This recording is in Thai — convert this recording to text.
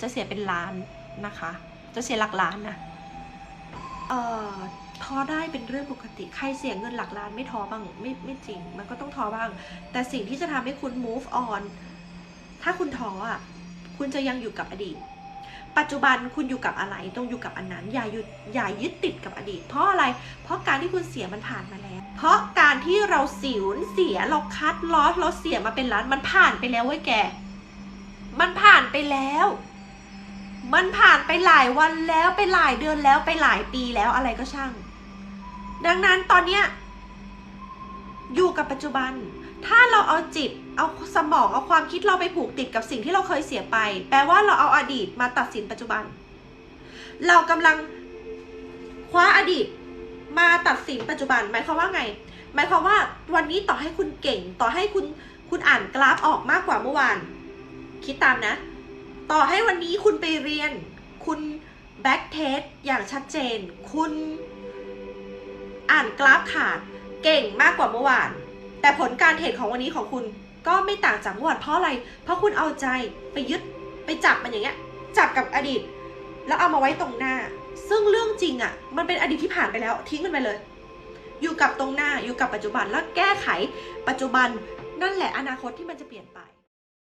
จะเสียเป็นล้านนะคะ จะเสียหลักล้านนะเอ่อท้อได้เป็นเรื่องปกติ ใครเสียเงินหลักล้านไม่ท้อบ้างไม่ไม่จริง มันก็ต้องท้อบ้าง แต่สิ่งที่จะทำให้คุณ move on ถ้าคุณท้ออะคุณจะยังอยู่กับอดีต ปัจจุบันคุณอยู่กับอะไรต้องอยู่กับอันนั้น อย่าหยุดอย่ายึดติดกับอดีต เพราะอะไร เพราะการที่คุณเสียมันผ่านมาแล้ว เพราะการที่เราสิวเสียเราคัดลอสเราเสียมาเป็นล้านมันผ่านไปแล้วเว้ยแก มันผ่านไปแล้ว มันผ่านไปหลายวันแล้วไปหลายเดือนแล้วไปหลายปีแล้วอะไรก็ช่าง ดังนั้นตอนเนี้ยอยู่กับปัจจุบัน ถ้าเราเอาจิต เอาสมองเอาความคิดเราไปผูกติดกับสิ่งที่เราเคยเสียไป แปลว่าเราเอาอดีตมาตัดสินปัจจุบัน เรากำลังคว้าอดีตมาตัดสินปัจจุบัน หมายความว่าไง หมายความว่าวันนี้ต่อให้คุณเก่ง ต่อให้คุณคุณอ่านกราฟออกมากกว่าเมื่อวาน คิดตามนะ ต่อให้วันนี้คุณไปเรียน คุณแบ็กเทสอย่างชัดเจน คุณอ่านกราฟขาดเก่งมากกว่าเมื่อวาน แต่ผลการเทรดของวันนี้ของคุณก็ไม่ต่างจากเมื่อวานเพราะอะไร เพราะคุณเอาใจไปยึดไปจับมันอย่างเงี้ย จับกับอดีต แล้วเอามาไว้ตรงหน้า ซึ่งเรื่องจริงอะ่ะ มันเป็นอดีตที่ผ่านไปแล้ว ทิ้งมันไปเลย อยู่กับตรงหน้าอยู่กับปัจจุบันแล้วแก้ไขปัจจุบันนั่นแหละอนาคตที่มันจะเปลี่ยนไป